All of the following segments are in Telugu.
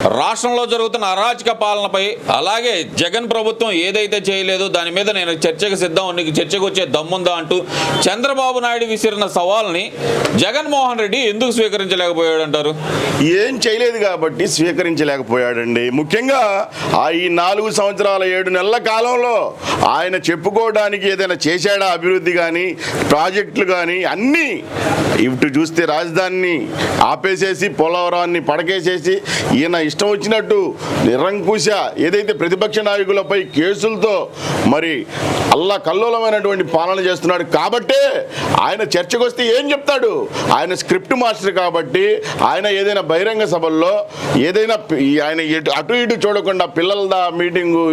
రాష్ట్రంలో జరుగుతున్న అరాచక పాలనపై అలాగే జగన్ ప్రభుత్వం ఏదైతే చేయలేదో దాని మీద నేను చర్చకు సిద్ధం నీకు చర్చకు వచ్చే దమ్ముందా అంటూ చంద్రబాబు నాయుడు విసిరిన సవాల్ని జగన్మోహన్ రెడ్డి ఎందుకు స్వీకరించలేకపోయాడు అంటారు ఏం చేయలేదు కాబట్టి స్వీకరించలేకపోయాడండి. ముఖ్యంగా ఆ ఈ నాలుగు సంవత్సరాల ఏడు నెలల కాలంలో ఆయన చెప్పుకోవడానికి ఏదైనా చేశాడా అభివృద్ధి కానీ ప్రాజెక్టులు కానీ అన్నీ ఇటు చూస్తే రాజధానిని ఆపేసేసి పోలవరాన్ని పడకేసేసి ఈయన ఇష్టం వచ్చినట్టు నిరంకుశ ఏదైతే ప్రతిపక్ష నాయకులపై కేసులతో మరి అల్లా కల్లోలమైనటువంటి పాలన చేస్తున్నాడు కాబట్టే ఆయన చర్చకు వస్తే ఏం చెప్తాడు? ఆయన స్క్రిప్ట్ మాస్టర్ కాబట్టి ఆయన ఏదైనా బహిరంగ సభల్లో ఏదైనా ఆయన అటు ఇటు చూడకుండా పిల్లల దా మీటింగు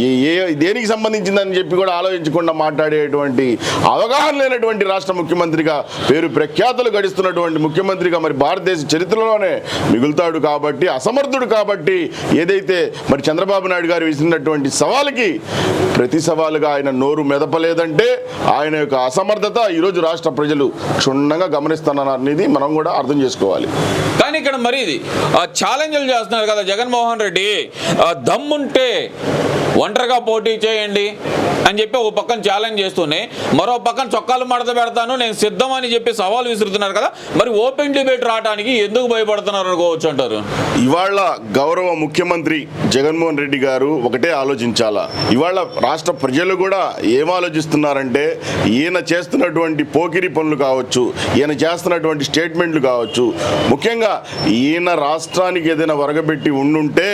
ఏ- ఏ దేనికి సంబంధించిందని చెప్పి కూడా ఆలోచించకుండా మాట్లాడేటువంటి అవగాహన లేనటువంటి రాష్ట్ర ముఖ్యమంత్రిగా పేరు ప్రఖ్యాతులు గడిస్తున్నటువంటి ముఖ్యమంత్రిగా మరి భారతదేశ చరిత్రలోనే మిగులుతాడు కాబట్టి అసమర్థుడు కాబట్టి ఏదైతే మరి చంద్రబాబు నాయుడు గారు విసిరినటువంటి సవాలుకి ప్రతి సవాలుగా ఆయన నోరు మెదపలేదంటే ఆయన యొక్క అసమర్థత ఈరోజు రాష్ట్ర ప్రజలు క్షుణ్ణంగా గమనిస్తున్నారనేది మనం కూడా అర్థం చేసుకోవాలి. కానీ ఇక్కడ మరి ఇది ఆ, ఛాలెంజ్లు చేస్తున్నారు కదా జగన్మోహన్ రెడ్డి. ఆ, దమ్ముంటే ఒంటరిగా పోటీ చేయండి అని చెప్పి ఒక పక్కన ఛాలెంజ్ చేస్తూనే మరో పక్కన చొక్కాలు మడత పెడతాను నేను సిద్ధం అని చెప్పి సవాల్ విసురుతున్నారు కదా మరి ఓపెన్ డిబేట్ రావడానికి ఎందుకు భయపడుతున్నారు అనుకోవచ్చు అంటారు? ఇవాళ గౌరవ ముఖ్యమంత్రి జగన్మోహన్ రెడ్డి గారు ఒకటే ఆలోచించాలా? ఇవాళ రాష్ట్ర ప్రజలు కూడా ఏం ఆలోచిస్తున్నారంటే ఈయన చేస్తున్నటువంటి పోకిరి పనులు కావచ్చు ఈయన చేస్తున్నటువంటి స్టేట్మెంట్లు కావచ్చు ముఖ్యంగా ఈయన రాష్ట్రానికి ఏదైనా వరగబెట్టి ఉండుంటే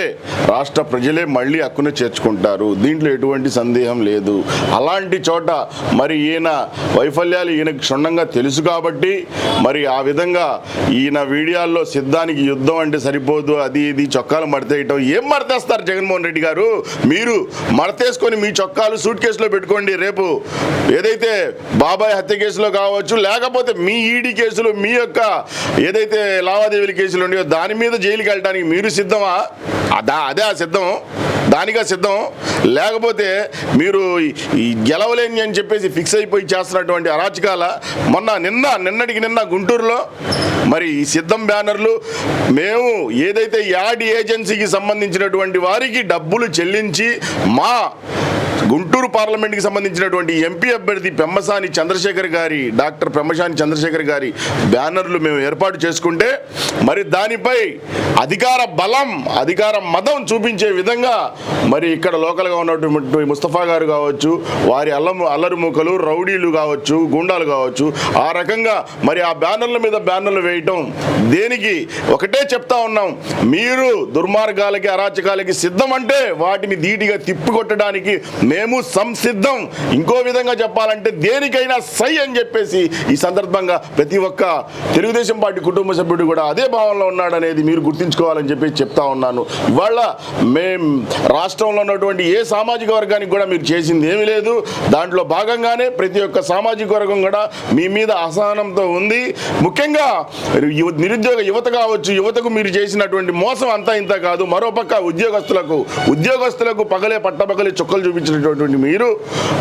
రాష్ట్ర ప్రజలే మళ్ళీ హక్కున చేర్చుకుంటారు. దీంట్లో ఎటువంటి సందేహం లేదు. అలాంటి చోట మరి ఈయన వైఫల్యాలు ఈయనకు క్షుణ్ణంగా తెలుసు కాబట్టి మరి ఆ విధంగా ఈయన వీడియాల్లో సిద్ధానికి యుద్ధం అంటే సరిపోదు అది ఇది చొక్కాలు మడతేయటం ఏం మడతేస్తారు జగన్మోహన్ రెడ్డి గారు? మీరు మడతేసుకొని మీ చొక్కాలు సూట్ కేసులో పెట్టుకోండి రేపు. ఏదైతే బాబాయ్ హత్య కేసులో కావచ్చు లేకపోతే మీ ఈడీ కేసులు మీ యొక్క ఏదైతే లావాదేవీల కేసులు ఉన్నాయో దాని మీద జైలుకి వెళ్ళడానికి మీరు సిద్ధమా? అదా అదే ఆ సిద్ధం. దానిగా సిద్ధం. లేకపోతే మీరు ఈ- గెలవలేని అని చెప్పేసి ఫిక్స్ అయిపోయి చేస్తున్నటువంటి అరాచకాల మొన్న నిన్న నిన్నటికి నిన్న గుంటూరులో మరి ఈ సిద్ధం బ్యానర్లు మేము ఏదైతే యాడ్ ఏజెన్సీకి సంబంధించినటువంటి వారికి డబ్బులు చెల్లించి మా గుంటూరు పార్లమెంట్కి సంబంధించినటువంటి ఎంపీ అభ్యర్థి పెమ్మసాని చంద్రశేఖర్ గారి డాక్టర్ పెమ్మసాని చంద్రశేఖర్ గారి బ్యానర్లు మేము ఏర్పాటు చేసుకుంటే మరి దానిపై అధికార బలం అధికార మదం చూపించే విధంగా మరి ఇక్కడ లోకల్గా ఉన్నటువంటి ముస్తఫా గారు కావచ్చు వారి అల్లం అల్లరి మూకలు రౌడీలు కావచ్చు గుండాలు కావచ్చు ఆ రకంగా మరి ఆ బ్యానర్ల మీద బ్యానర్లు వేయటం దేనికి? ఒకటే చెప్తా ఉన్నాం మీరు దుర్మార్గాలకి అరాచకాలకి సిద్ధం అంటే వాటిని ధీటిగా తిప్పికొట్టడానికి మేము సంసిద్ధం. ఇంకో విధంగా చెప్పాలంటే దేనికైనా సై అని చెప్పేసి ఈ సందర్భంగా ప్రతి ఒక్క తెలుగుదేశం పార్టీ కుటుంబ సభ్యుడు కూడా అదే భావంలో ఉన్నాడనేది మీరు గుర్తుంచుకోవాలని చెప్పి చెప్తా ఉన్నాను. ఇవాళ మేం రాష్ట్రంలో ఉన్నటువంటి ఏ సామాజిక వర్గానికి కూడా మీరు చేసింది ఏమీ లేదు. దాంట్లో భాగంగానే ప్రతి ఒక్క సామాజిక వర్గం కూడా మీ మీద అసహనంతో ఉంది. ముఖ్యంగా యువ- నిరుద్యోగ యువత కావచ్చు యువతకు మీరు చేసినటువంటి మోసం అంతా ఇంత కాదు. మరోపక్క ఉద్యోగస్తులకు ఉద్యోగస్తులకు పగలే పట్టపగలే చుక్కలు చూపించినటువంటి మీరు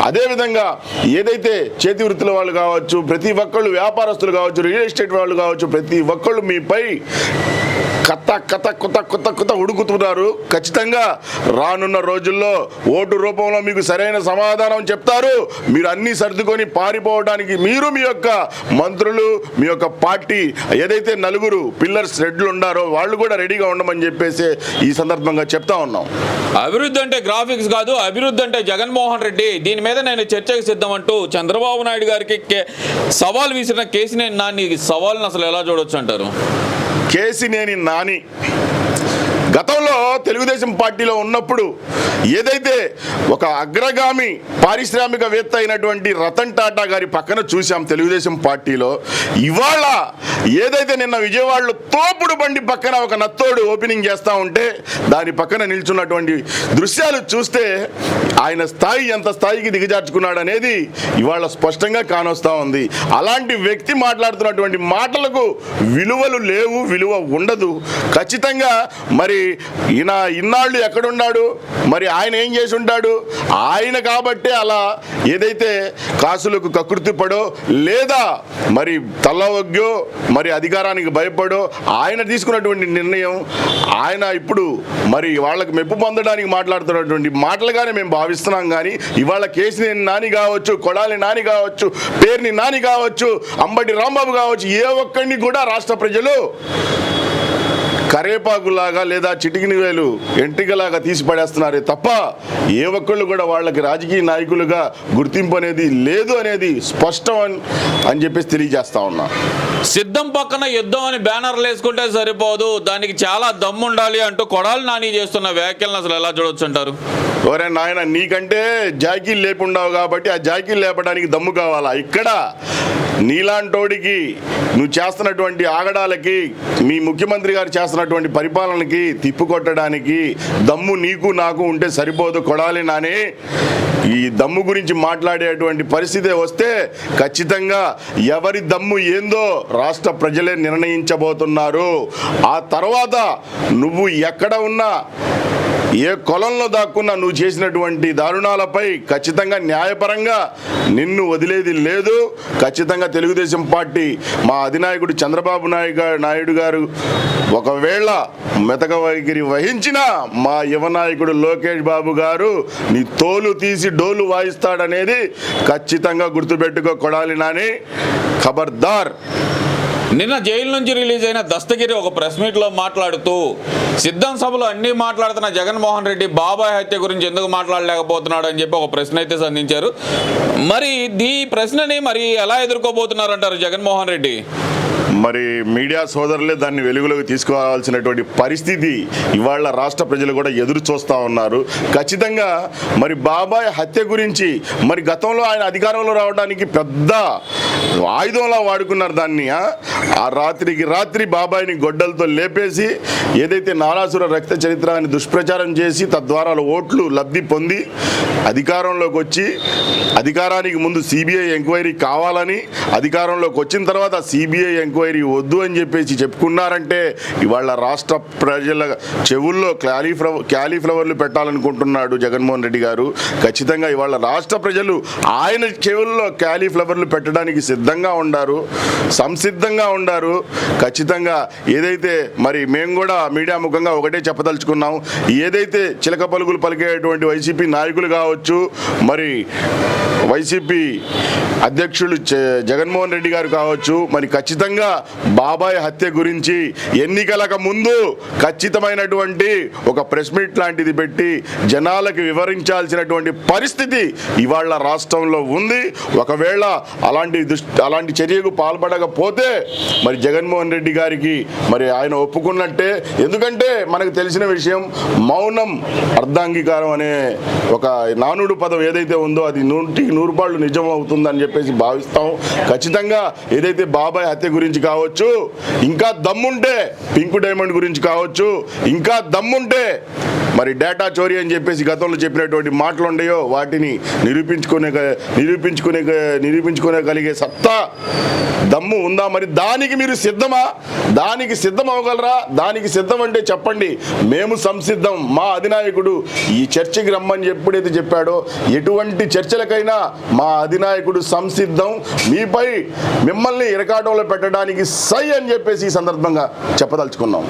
అదేవిధంగా ఏదైతే చేతి వృత్తుల వాళ్ళు కావచ్చు ప్రతి ఒక్కళ్ళు వ్యాపారస్తులు కావచ్చు రియల్ ఎస్టేట్ వాళ్ళు కావచ్చు ప్రతి ఒక్కళ్ళు మీపై కథ కథ కొత్త కొత్త కొత్త ఉడుకుతున్నారు ఖచ్చితంగా రానున్న రోజుల్లో ఓటు రూపంలో మీకు సరైన సమాధానం చెప్తారు. మీరు అన్ని సర్దుకొని పారిపోవడానికి మీరు మీ యొక్క మంత్రులు మీ యొక్క పార్టీ ఏదైతే నలుగురు పిల్లర్స్ రెడ్లు ఉన్నారో వాళ్ళు కూడా రెడీగా ఉండమని చెప్పేసి ఈ సందర్భంగా చెప్తా ఉన్నాం. అభివృద్ధి అంటే గ్రాఫిక్స్ కాదు అభివృద్ధి అంటే జగన్మోహన్ రెడ్డి. దీని మీద నేను చర్చకు సిద్ధం అంటూ చంద్రబాబు నాయుడు గారికి సవాల్ విసిరిన కేసినేని నాని సవాల్ని అసలు ఎలా చూడొచ్చు అంటారు? కేసినేని నాని గతంలో తెలుగుదేశం పార్టీలో ఉన్నప్పుడు ఏదైతే ఒక అగ్రగామి పారిశ్రామికవేత్త అయినటువంటి రతన్ టాటా గారి పక్కన చూసాం తెలుగుదేశం పార్టీలో ఇవాళ ఏదైతే నిన్న విజయవాడలో తోపుడు బండి పక్కన ఒక నత్తోడు ఓపెనింగ్ చేస్తూ ఉంటే దాని పక్కన నిల్చున్నటువంటి దృశ్యాలు చూస్తే ఆయన స్థాయి ఎంత స్థాయికి దిగజార్చుకున్నాడు అనేది ఇవాళ స్పష్టంగా కానొస్తా ఉంది. అలాంటి వ్యక్తి మాట్లాడుతున్నటువంటి మాటలకు విలువలు లేవు విలువ ఉండదు. ఖచ్చితంగా మరి ఈయన ఇన్నాళ్ళు ఎక్కడున్నాడు? మరి ఆయన ఏం చేసి ఉంటాడు ఆయన కాబట్టే అలా ఏదైతే కాసులకు కకృతి పడో లేదా మరి తల్లవగ్గో మరి అధికారానికి భయపడో ఆయన తీసుకున్నటువంటి నిర్ణయం ఆయన ఇప్పుడు మరి వాళ్ళకి మెప్పు పొందడానికి మాట్లాడుతున్నటువంటి మాటలుగానే మేము భావిస్తున్నాం కానీ ఇవాళ కేసీనేని నాని కావచ్చు కొడాలి నాని కావచ్చు పేరుని నాని కావచ్చు అంబటి రాంబాబు కావచ్చు ఏ ఒక్కడిని కూడా రాష్ట్ర ప్రజలు కరేపాకులాగా లేదా చిటికిని వేలు ఎంట్రికలాగా తీసి పడేస్తున్నారే తప్ప ఏ ఒక్కళ్ళు కూడా వాళ్ళకి రాజకీయ నాయకులుగా గుర్తింపు అనేది లేదు అనేది స్పష్టం అని అని చెప్పేసి తెలియజేస్తా ఉన్నా. సిద్ధం పక్కన యుద్ధం అని బ్యానర్లు వేసుకుంటే సరిపోదు. దానికి చాలా దమ్ముండాలి అంటూ కొడాలి నాని చేస్తున్న వ్యాఖ్యలను అసలు ఎలా చూడొచ్చు అంటారు? ఎవరైనా నాయన నీకంటే జాకీలు లేపుండవు కాబట్టి ఆ జాకీలు లేపడానికి దమ్ము కావాలా? ఇక్కడ నీలాంటోడికి నువ్వు చేస్తున్నటువంటి ఆగడాలకి మీ ముఖ్యమంత్రి గారు చేస్తున్నటువంటి పరిపాలనకి తిప్పుకొట్టడానికి దమ్ము నీకు నాకు ఉంటే సరిపోదు కొడాలి నాని. ఈ దమ్ము గురించి మాట్లాడేటువంటి పరిస్థితి వస్తే ఖచ్చితంగా ఎవరి దమ్ము ఏందో రాష్ట్ర ప్రజలే నిర్ణయించబోతున్నారు. ఆ తర్వాత నువ్వు ఎక్కడ ఉన్నా ఏ కొలంలో దాక్కున్నా నువ్వు చేసినటువంటి దారుణాలపై ఖచ్చితంగా న్యాయపరంగా నిన్ను వదిలేది లేదు. ఖచ్చితంగా తెలుగుదేశం పార్టీ మా అధినాయకుడు చంద్రబాబు నాయుడు నాయుడు గారు ఒకవేళ మెతక వైఖరి వహించిన మా యువ నాయకుడు లోకేష్ బాబు గారు నీ తోలు తీసి డోలు వాయిస్తాడనేది ఖచ్చితంగా గుర్తుపెట్టుకో కొడాలి నాని. ఖబర్దార్. నిన్న జైలు నుంచి రిలీజ్ అయిన దస్తగిరి ఒక ప్రెస్ మీట్లో మాట్లాడుతూ సిద్ధం సభలో అన్ని మాట్లాడుతున్న జగన్మోహన్ రెడ్డి బాబాయ్ హత్య గురించి ఎందుకు మాట్లాడలేకపోతున్నాడు అని చెప్పి ఒక ప్రశ్న అయితే సంధించారు. మరి ఈ ప్రశ్నని మరి ఎలా ఎదుర్కోబోతున్నారంటారు జగన్మోహన్ రెడ్డి? మరి మీడియా సోదరులే దాన్ని వెలుగులోకి తీసుకోవాల్సినటువంటి పరిస్థితి ఇవాళ రాష్ట్ర ప్రజలు కూడా ఎదురు చూస్తూ ఉన్నారు ఖచ్చితంగా మరి బాబాయ్ హత్య గురించి మరి గతంలో ఆయన అధికారంలో రావడానికి పెద్ద ఆయుధంలా వాడుకున్నారు దాన్ని ఆ? రాత్రికి రాత్రి బాబాయిని గొడ్డలతో లేపేసి ఏదైతే నారాసుర రక్త చరిత్ర అని దుష్ప్రచారం చేసి తద్వారా ఓట్లు లబ్ధి పొంది అధికారంలోకి వచ్చి అధికారానికి ముందు సిబిఐ ఎంక్వైరీ కావాలని అధికారంలోకి వచ్చిన తర్వాత సిబిఐ ఎంక్వైరీ వద్దు అని చెప్పేసి చెప్పుకున్నారంటే ఇవాళ రాష్ట్ర ప్రజల చెవుల్లో క్యాలీఫ్లవర్ క్యాలీఫ్లవర్లు పెట్టాలనుకుంటున్నాడు జగన్మోహన్ రెడ్డి గారు. ఖచ్చితంగా ఇవాళ రాష్ట్ర ప్రజలు ఆయన చెవుల్లో క్యాలీఫ్లవర్లు పెట్టడానికి సిద్ధంగా ఉండారు సంసిద్ధంగా ఉండారు. ఖచ్చితంగా ఏదైతే మరి మేము కూడా మీడియా ముఖంగా ఒకటే చెప్పదలుచుకున్నాం ఏదైతే చిలక పలుకులు పలికేటువంటి వైసీపీ నాయకులు కావచ్చు మరి వైసీపీ అధ్యక్షులు జ- జగన్మోహన్ రెడ్డి గారు కావచ్చు మరి ఖచ్చితంగా బాబాయ్ హత్య గురించి ఎన్నికలకు ముందు ఖచ్చితమైనటువంటి ఒక ప్రెస్ మీట్ లాంటిది పెట్టి జనాలకు వివరించాల్సినటువంటి పరిస్థితి ఇవాళ రాష్ట్రంలో ఉంది. ఒకవేళ అలాంటి అలాంటి చర్యకు పాల్పడకపోతే మరి జగన్మోహన్ రెడ్డి గారికి మరి ఆయన ఒప్పుకున్నట్టే. ఎందుకంటే మనకు తెలిసిన విషయం మౌనం అర్ధాంగీకారం అనే ఒక నానుడు పదం ఏదైతే ఉందో అది నూటికి నూరు పాళ్ళు నిజం అవుతుందని చెప్పేసి భావిస్తాం. ఖచ్చితంగా ఏదైతే బాబాయ్ హత్య గురించి కావచ్చు. ఇంకా దమ్ముంటే పింక్ డైమండ్ గురించి కావచ్చు. ఇంకా దమ్ముంటే మరి డేటా చోరీ అని చెప్పేసి గతంలో చెప్పినటువంటి మాటలు ఉండయో వాటిని నిరూపించుకునే నిరూపించుకునే నిరూపించుకోగలిగే సత్తా దమ్ము ఉందా? మరి దానికి మీరు సిద్ధమా? దానికి సిద్ధం అవ్వగలరా? దానికి సిద్ధం అంటే చెప్పండి. మేము సంసిద్ధం. మా అధినాయకుడు ఈ చర్చకి రమ్మని ఎప్పుడైతే చెప్పాడో ఎటువంటి చర్చలకైనా మా అధినాయకుడు సంసిద్ధం. మీపై మిమ్మల్ని ఇరకాటంలో పెట్టడానికి సై అని చెప్పేసి ఈ సందర్భంగా చెప్పదలుచుకున్నాం.